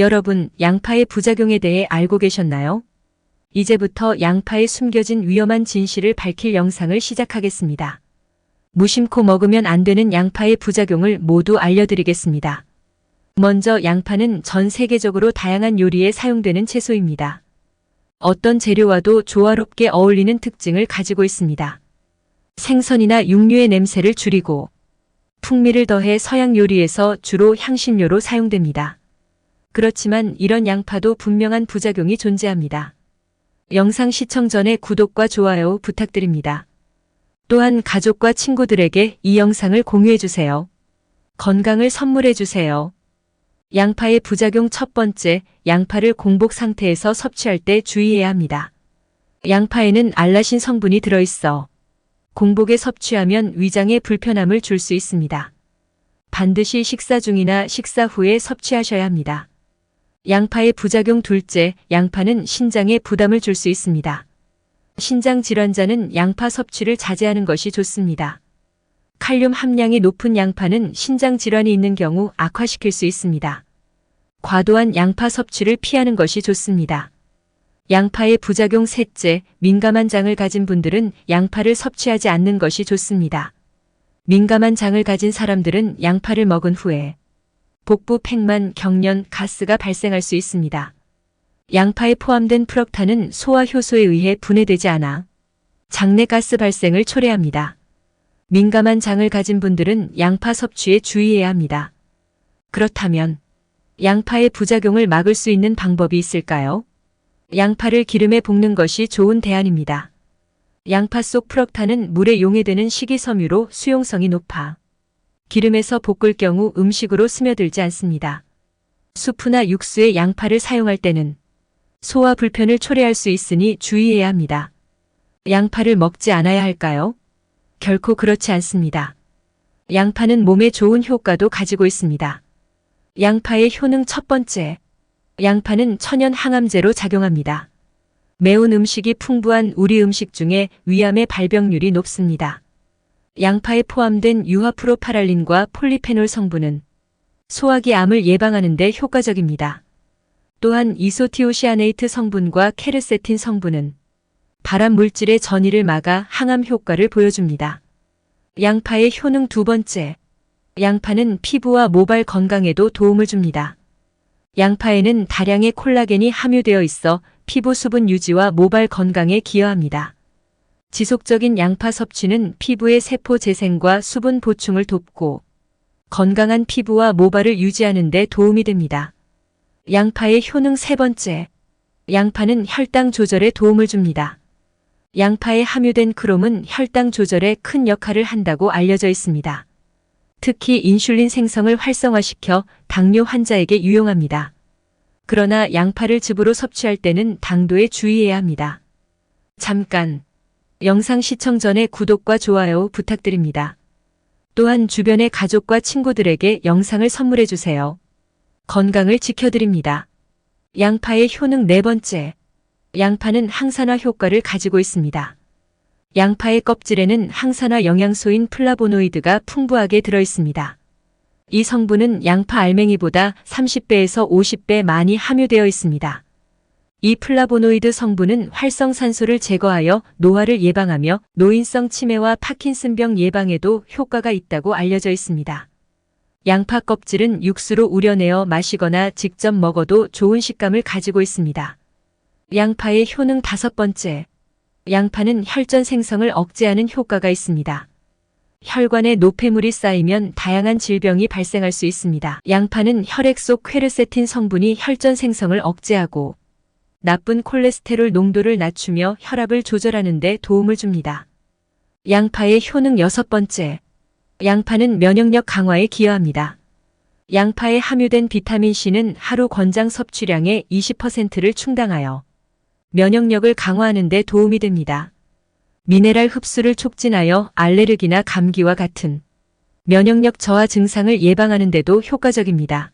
여러분, 양파의 부작용에 대해 알고 계셨나요? 이제부터 양파에 숨겨진 위험한 진실을 밝힐 영상을 시작하겠습니다. 무심코 먹으면 안 되는 양파의 부작용을 모두 알려드리겠습니다. 먼저 양파는 전 세계적으로 다양한 요리에 사용되는 채소입니다. 어떤 재료와도 조화롭게 어울리는 특징을 가지고 있습니다. 생선이나 육류의 냄새를 줄이고 풍미를 더해 서양 요리에서 주로 향신료로 사용됩니다. 그렇지만 이런 양파도 분명한 부작용이 존재합니다. 영상 시청 전에 구독과 좋아요 부탁드립니다. 또한 가족과 친구들에게 이 영상을 공유해주세요. 건강을 선물해주세요. 양파의 부작용 첫 번째, 양파를 공복 상태에서 섭취할 때 주의해야 합니다. 양파에는 알라신 성분이 들어있어 공복에 섭취하면 위장에 불편함을 줄 수 있습니다. 반드시 식사 중이나 식사 후에 섭취하셔야 합니다. 양파의 부작용 둘째, 양파는 신장에 부담을 줄 수 있습니다. 신장 질환자는 양파 섭취를 자제하는 것이 좋습니다. 칼륨 함량이 높은 양파는 신장 질환이 있는 경우 악화시킬 수 있습니다. 과도한 양파 섭취를 피하는 것이 좋습니다. 양파의 부작용 셋째, 민감한 장을 가진 분들은 양파를 섭취하지 않는 것이 좋습니다. 민감한 장을 가진 사람들은 양파를 먹은 후에 복부 팽만, 경련, 가스가 발생할 수 있습니다. 양파에 포함된 프럭탄은 소화 효소에 의해 분해되지 않아 장내 가스 발생을 초래합니다. 민감한 장을 가진 분들은 양파 섭취에 주의해야 합니다. 그렇다면 양파의 부작용을 막을 수 있는 방법이 있을까요? 양파를 기름에 볶는 것이 좋은 대안입니다. 양파 속 프럭탄은 물에 용해되는 식이섬유로 수용성이 높아 기름에서 볶을 경우 음식으로 스며들지 않습니다. 수프나 육수에 양파를 사용할 때는 소화 불편을 초래할 수 있으니 주의해야 합니다. 양파를 먹지 않아야 할까요? 결코 그렇지 않습니다. 양파는 몸에 좋은 효과도 가지고 있습니다. 양파의 효능 첫 번째. 양파는 천연 항암제로 작용합니다. 매운 음식이 풍부한 우리 음식 중에 위암의 발병률이 높습니다. 양파에 포함된 유화프로파랄린과 폴리페놀 성분은 소화기 암을 예방하는 데 효과적입니다. 또한 이소티오시아네이트 성분과 케르세틴 성분은 발암 물질의 전이를 막아 항암 효과를 보여줍니다. 양파의 효능 두 번째. 양파는 피부와 모발 건강에도 도움을 줍니다. 양파에는 다량의 콜라겐이 함유되어 있어 피부 수분 유지와 모발 건강에 기여합니다. 지속적인 양파 섭취는 피부의 세포 재생과 수분 보충을 돕고 건강한 피부와 모발을 유지하는 데 도움이 됩니다. 양파의 효능 세 번째. 양파는 혈당 조절에 도움을 줍니다. 양파에 함유된 크롬은 혈당 조절에 큰 역할을 한다고 알려져 있습니다. 특히 인슐린 생성을 활성화시켜 당뇨 환자에게 유용합니다. 그러나 양파를 즙으로 섭취할 때는 당도에 주의해야 합니다. 잠깐. 영상 시청 전에 구독과 좋아요 부탁드립니다. 또한 주변의 가족과 친구들에게 영상을 선물해 주세요. 건강을 지켜드립니다. 양파의 효능 네 번째. 양파는 항산화 효과를 가지고 있습니다. 양파의 껍질에는 항산화 영양소인 플라보노이드가 풍부하게 들어있습니다. 이 성분은 양파 알맹이보다 30배에서 50배 많이 함유되어 있습니다. 이 플라보노이드 성분은 활성산소를 제거하여 노화를 예방하며 노인성 치매와 파킨슨병 예방에도 효과가 있다고 알려져 있습니다. 양파 껍질은 육수로 우려내어 마시거나 직접 먹어도 좋은 식감을 가지고 있습니다. 양파의 효능 다섯 번째. 양파는 혈전 생성을 억제하는 효과가 있습니다. 혈관에 노폐물이 쌓이면 다양한 질병이 발생할 수 있습니다. 양파는 혈액 속 퀘르세틴 성분이 혈전 생성을 억제하고 나쁜 콜레스테롤 농도를 낮추며 혈압을 조절하는 데 도움을 줍니다. 양파의 효능 여섯 번째. 양파는 면역력 강화에 기여합니다. 양파에 함유된 비타민 C는 하루 권장 섭취량의 20%를 충당하여 면역력을 강화하는 데 도움이 됩니다. 미네랄 흡수를 촉진하여 알레르기나 감기와 같은 면역력 저하 증상을 예방하는 데도 효과적입니다.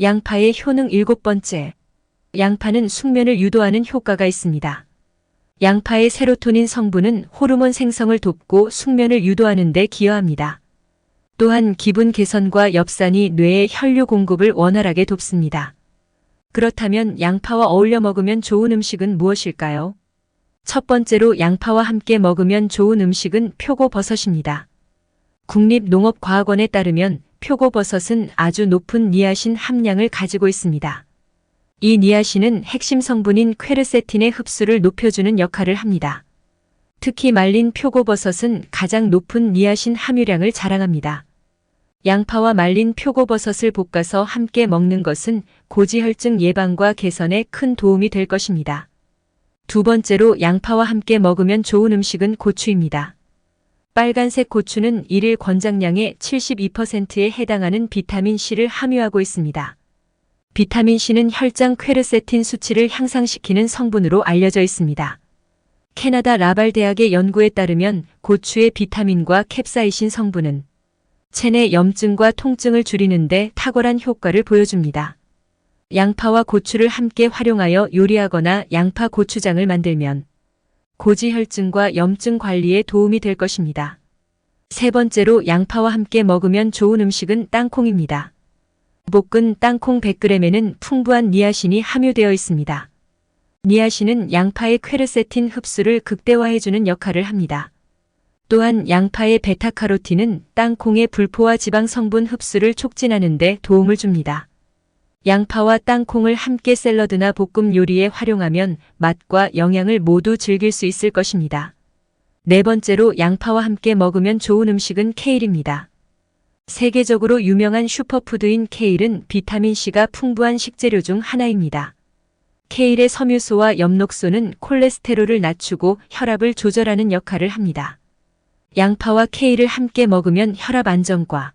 양파의 효능 일곱 번째. 양파는 숙면을 유도하는 효과가 있습니다. 양파의 세로토닌 성분은 호르몬 생성을 돕고 숙면을 유도하는 데 기여합니다. 또한 기분 개선과 엽산이 뇌의 혈류 공급을 원활하게 돕습니다. 그렇다면 양파와 어울려 먹으면 좋은 음식은 무엇일까요? 첫 번째로 양파와 함께 먹으면 좋은 음식은 표고버섯입니다. 국립농업과학원에 따르면 표고버섯은 아주 높은 니아신 함량을 가지고 있습니다. 이 니아신은 핵심 성분인 퀘르세틴의 흡수를 높여주는 역할을 합니다. 특히 말린 표고버섯은 가장 높은 니아신 함유량을 자랑합니다. 양파와 말린 표고버섯을 볶아서 함께 먹는 것은 고지혈증 예방과 개선에 큰 도움이 될 것입니다. 두 번째로 양파와 함께 먹으면 좋은 음식은 고추입니다. 빨간색 고추는 일일 권장량의 72%에 해당하는 비타민C를 함유하고 있습니다. 비타민C는 혈장 퀘르세틴 수치를 향상시키는 성분으로 알려져 있습니다. 캐나다 라발 대학의 연구에 따르면 고추의 비타민과 캡사이신 성분은 체내 염증과 통증을 줄이는데 탁월한 효과를 보여줍니다. 양파와 고추를 함께 활용하여 요리하거나 양파 고추장을 만들면 고지혈증과 염증 관리에 도움이 될 것입니다. 세 번째로 양파와 함께 먹으면 좋은 음식은 땅콩입니다. 볶은 땅콩 100g에는 풍부한 니아신이 함유되어 있습니다. 니아신은 양파의 퀘르세틴 흡수를 극대화해주는 역할을 합니다. 또한 양파의 베타카로틴은 땅콩의 불포화 지방 성분 흡수를 촉진하는 데 도움을 줍니다. 양파와 땅콩을 함께 샐러드나 볶음 요리에 활용하면 맛과 영양을 모두 즐길 수 있을 것입니다. 네 번째로 양파와 함께 먹으면 좋은 음식은 케일입니다. 세계적으로 유명한 슈퍼푸드인 케일은 비타민C가 풍부한 식재료 중 하나입니다. 케일의 섬유소와 엽록소는 콜레스테롤을 낮추고 혈압을 조절하는 역할을 합니다. 양파와 케일을 함께 먹으면 혈압 안정과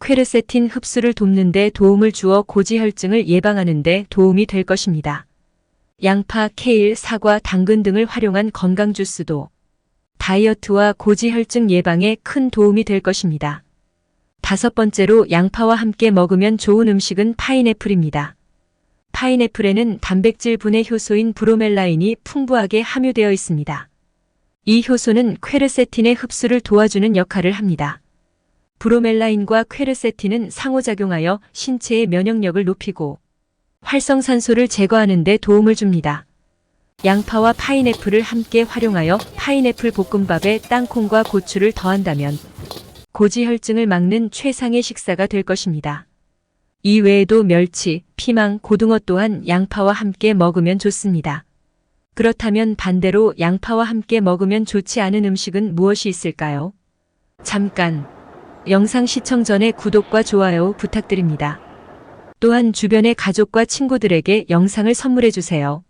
퀘르세틴 흡수를 돕는 데 도움을 주어 고지혈증을 예방하는 데 도움이 될 것입니다. 양파, 케일, 사과, 당근 등을 활용한 건강 주스도 다이어트와 고지혈증 예방에 큰 도움이 될 것입니다. 다섯 번째로 양파와 함께 먹으면 좋은 음식은 파인애플입니다. 파인애플에는 단백질 분해 효소인 브로멜라인이 풍부하게 함유되어 있습니다. 이 효소는 퀘르세틴의 흡수를 도와주는 역할을 합니다. 브로멜라인과 퀘르세틴은 상호작용하여 신체의 면역력을 높이고 활성산소를 제거하는 데 도움을 줍니다. 양파와 파인애플을 함께 활용하여 파인애플 볶음밥에 땅콩과 고추를 더한다면 고지혈증을 막는 최상의 식사가 될 것입니다. 이 외에도 멸치, 피망, 고등어 또한 양파와 함께 먹으면 좋습니다. 그렇다면 반대로 양파와 함께 먹으면 좋지 않은 음식은 무엇이 있을까요? 잠깐 영상 시청 전에 구독과 좋아요 부탁드립니다. 또한 주변의 가족과 친구들에게 영상을 선물해 주세요.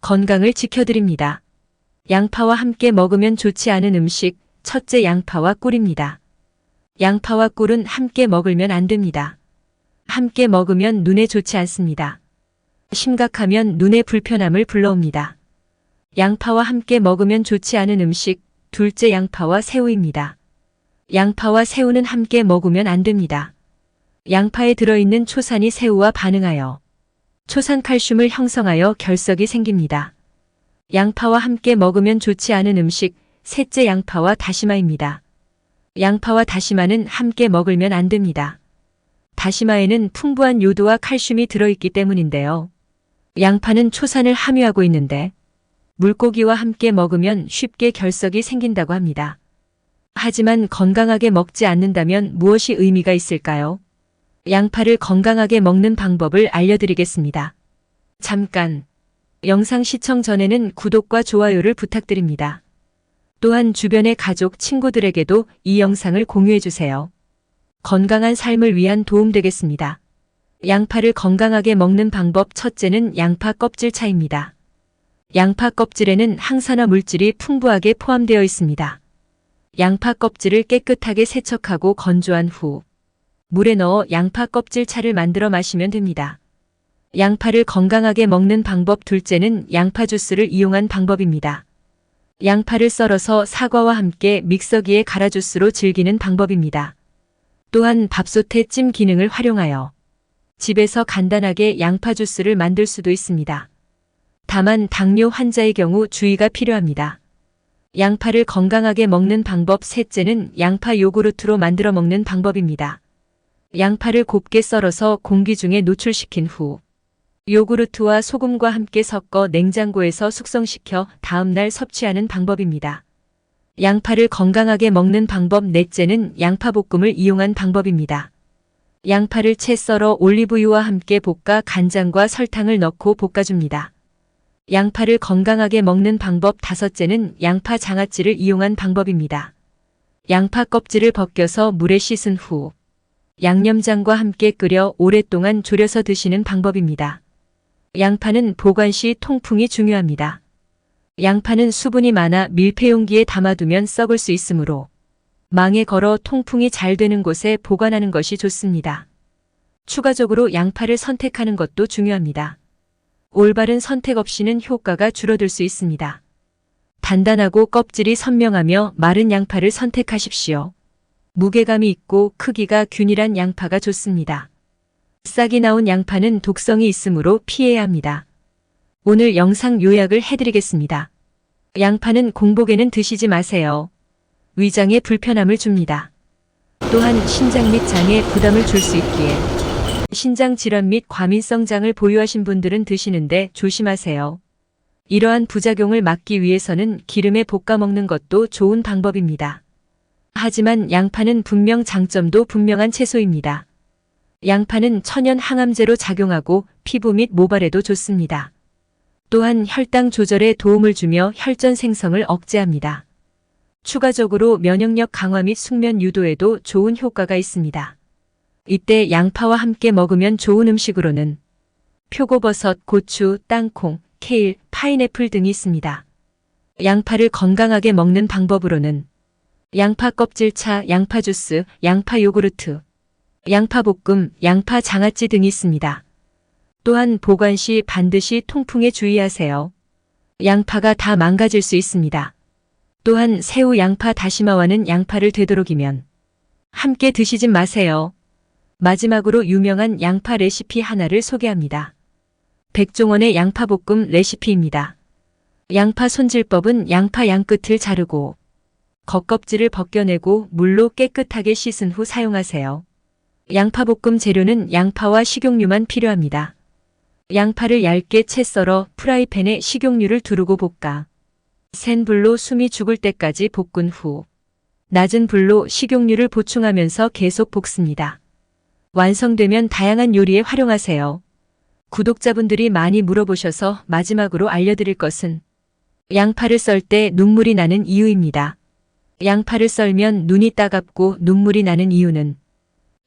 건강을 지켜드립니다. 양파와 함께 먹으면 좋지 않은 음식, 첫째 양파와 꿀입니다. 양파와 꿀은 함께 먹으면 안 됩니다. 함께 먹으면 눈에 좋지 않습니다. 심각하면 눈에 불편함을 불러옵니다. 양파와 함께 먹으면 좋지 않은 음식, 둘째 양파와 새우입니다. 양파와 새우는 함께 먹으면 안 됩니다. 양파에 들어있는 초산이 새우와 반응하여 초산 칼슘을 형성하여 결석이 생깁니다. 양파와 함께 먹으면 좋지 않은 음식, 셋째 양파와 다시마입니다. 양파와 다시마는 함께 먹으면 안 됩니다. 다시마에는 풍부한 요도와 칼슘이 들어있기 때문인데요. 양파는 초산을 함유하고 있는데 물고기와 함께 먹으면 쉽게 결석이 생긴다고 합니다. 하지만 건강하게 먹지 않는다면 무엇이 의미가 있을까요? 양파를 건강하게 먹는 방법을 알려드리겠습니다. 잠깐. 영상 시청 전에는 구독과 좋아요를 부탁드립니다. 또한 주변의 가족, 친구들에게도 이 영상을 공유해주세요. 건강한 삶을 위한 도움 되겠습니다. 양파를 건강하게 먹는 방법 첫째는 양파 껍질 차입니다. 양파 껍질에는 항산화 물질이 풍부하게 포함되어 있습니다. 양파 껍질을 깨끗하게 세척하고 건조한 후 물에 넣어 양파 껍질 차를 만들어 마시면 됩니다. 양파를 건강하게 먹는 방법 둘째는 양파 주스를 이용한 방법입니다. 양파를 썰어서 사과와 함께 믹서기에 갈아 주스로 즐기는 방법입니다. 또한 밥솥의 찜 기능을 활용하여 집에서 간단하게 양파 주스를 만들 수도 있습니다. 다만 당뇨 환자의 경우 주의가 필요합니다. 양파를 건강하게 먹는 방법 셋째는 양파 요구르트로 만들어 먹는 방법입니다. 양파를 곱게 썰어서 공기 중에 노출시킨 후 요구르트와 소금과 함께 섞어 냉장고에서 숙성시켜 다음날 섭취하는 방법입니다. 양파를 건강하게 먹는 방법 넷째는 양파볶음을 이용한 방법입니다. 양파를 채 썰어 올리브유와 함께 볶아 간장과 설탕을 넣고 볶아줍니다. 양파를 건강하게 먹는 방법 다섯째는 양파 장아찌를 이용한 방법입니다. 양파 껍질을 벗겨서 물에 씻은 후 양념장과 함께 끓여 오랫동안 졸여서 드시는 방법입니다. 양파는 보관 시 통풍이 중요합니다. 양파는 수분이 많아 밀폐용기에 담아두면 썩을 수 있으므로 망에 걸어 통풍이 잘 되는 곳에 보관하는 것이 좋습니다. 추가적으로 양파를 선택하는 것도 중요합니다. 올바른 선택 없이는 효과가 줄어들 수 있습니다. 단단하고 껍질이 선명하며 마른 양파를 선택하십시오. 무게감이 있고 크기가 균일한 양파가 좋습니다. 싹이 나온 양파는 독성이 있으므로 피해야 합니다. 오늘 영상 요약을 해드리겠습니다. 양파는 공복에는 드시지 마세요. 위장에 불편함을 줍니다. 또한 신장 및 장에 부담을 줄 수 있기에 신장 질환 및 과민성 장을 보유하신 분들은 드시는데 조심하세요. 이러한 부작용을 막기 위해서는 기름에 볶아 먹는 것도 좋은 방법입니다. 하지만 양파는 분명 장점도 분명한 채소입니다. 양파는 천연 항암제로 작용하고 피부 및 모발에도 좋습니다. 또한 혈당 조절에 도움을 주며 혈전 생성을 억제합니다. 추가적으로 면역력 강화 및 숙면 유도에도 좋은 효과가 있습니다. 이때 양파와 함께 먹으면 좋은 음식으로는 표고버섯, 고추, 땅콩, 케일, 파인애플 등이 있습니다. 양파를 건강하게 먹는 방법으로는 양파 껍질차, 양파 주스, 양파 요구르트, 양파 볶음, 양파 장아찌 등이 있습니다. 또한 보관 시 반드시 통풍에 주의하세요. 양파가 다 망가질 수 있습니다. 또한 새우 양파 다시마와는 양파를 되도록이면 함께 드시진 마세요. 마지막으로 유명한 양파 레시피 하나를 소개합니다. 백종원의 양파볶음 레시피입니다. 양파 손질법은 양파 양끝을 자르고 겉껍질을 벗겨내고 물로 깨끗하게 씻은 후 사용하세요. 양파볶음 재료는 양파와 식용유만 필요합니다. 양파를 얇게 채 썰어 프라이팬에 식용유를 두르고 볶아 센 불로 숨이 죽을 때까지 볶은 후 낮은 불로 식용유를 보충하면서 계속 볶습니다. 완성되면 다양한 요리에 활용하세요. 구독자분들이 많이 물어보셔서 마지막으로 알려드릴 것은 양파를 썰 때 눈물이 나는 이유입니다. 양파를 썰면 눈이 따갑고 눈물이 나는 이유는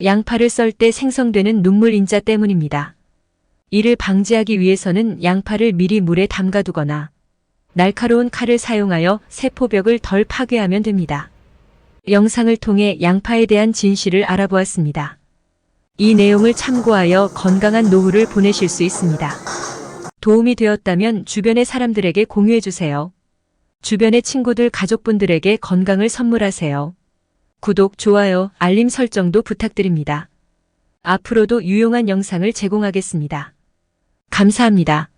양파를 썰 때 생성되는 눈물 인자 때문입니다. 이를 방지하기 위해서는 양파를 미리 물에 담가두거나 날카로운 칼을 사용하여 세포벽을 덜 파괴하면 됩니다. 영상을 통해 양파에 대한 진실을 알아보았습니다. 이 내용을 참고하여 건강한 노후를 보내실 수 있습니다. 도움이 되었다면 주변의 사람들에게 공유해주세요. 주변의 친구들, 가족분들에게 건강을 선물하세요. 구독, 좋아요, 알림 설정도 부탁드립니다. 앞으로도 유용한 영상을 제공하겠습니다. 감사합니다.